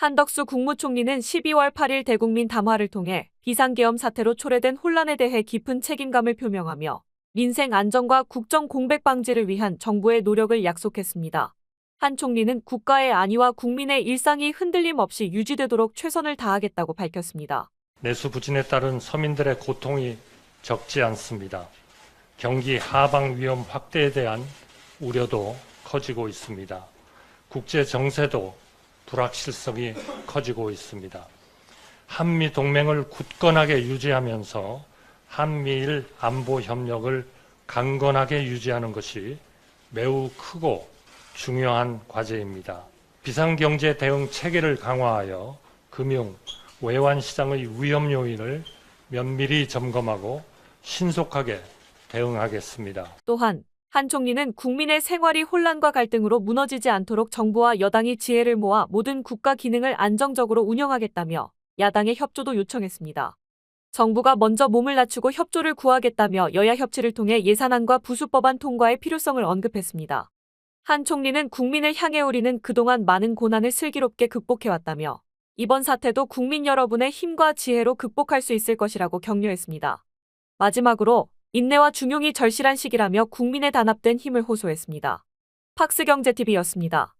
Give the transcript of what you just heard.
한덕수 국무총리는 12월 8일 대국민 담화를 통해 비상계엄 사태로 초래된 혼란에 대해 깊은 책임감을 표명하며 민생 안정과 국정 공백 방지를 위한 정부의 노력을 약속했습니다. 한 총리는 국가의 안위와 국민의 일상이 흔들림 없이 유지되도록 최선을 다하겠다고 밝혔습니다. 내수 부진에 따른 서민들의 고통이 적지 않습니다. 경기 하방 위험 확대에 대한 우려도 커지고 있습니다. 국제 정세도 불확실성이 커지고 있습니다. 한미 동맹을 굳건하게 유지하면서 한미일 안보 협력을 강건하게 유지하는 것이 매우 크고 중요한 과제입니다. 비상경제 대응 체계를 강화하여 금융, 외환 시장의 위험 요인을 면밀히 점검하고 신속하게 대응하겠습니다. 또한 한 총리는 국민의 생활이 혼란과 갈등으로 무너지지 않도록 정부와 여당이 지혜를 모아 모든 국가 기능을 안정적으로 운영하겠다며 야당의 협조도 요청했습니다. 정부가 먼저 몸을 낮추고 협조를 구하겠다며 여야 협치를 통해 예산안과 부수법안 통과의 필요성을 언급했습니다. 한 총리는 국민을 향해 우리는 그동안 많은 고난을 슬기롭게 극복해왔다며 이번 사태도 국민 여러분의 힘과 지혜로 극복할 수 있을 것이라고 격려했습니다. 마지막으로 인내와 중용이 절실한 시기라며 국민의 단합된 힘을 호소했습니다. 팍스경제TV였습니다.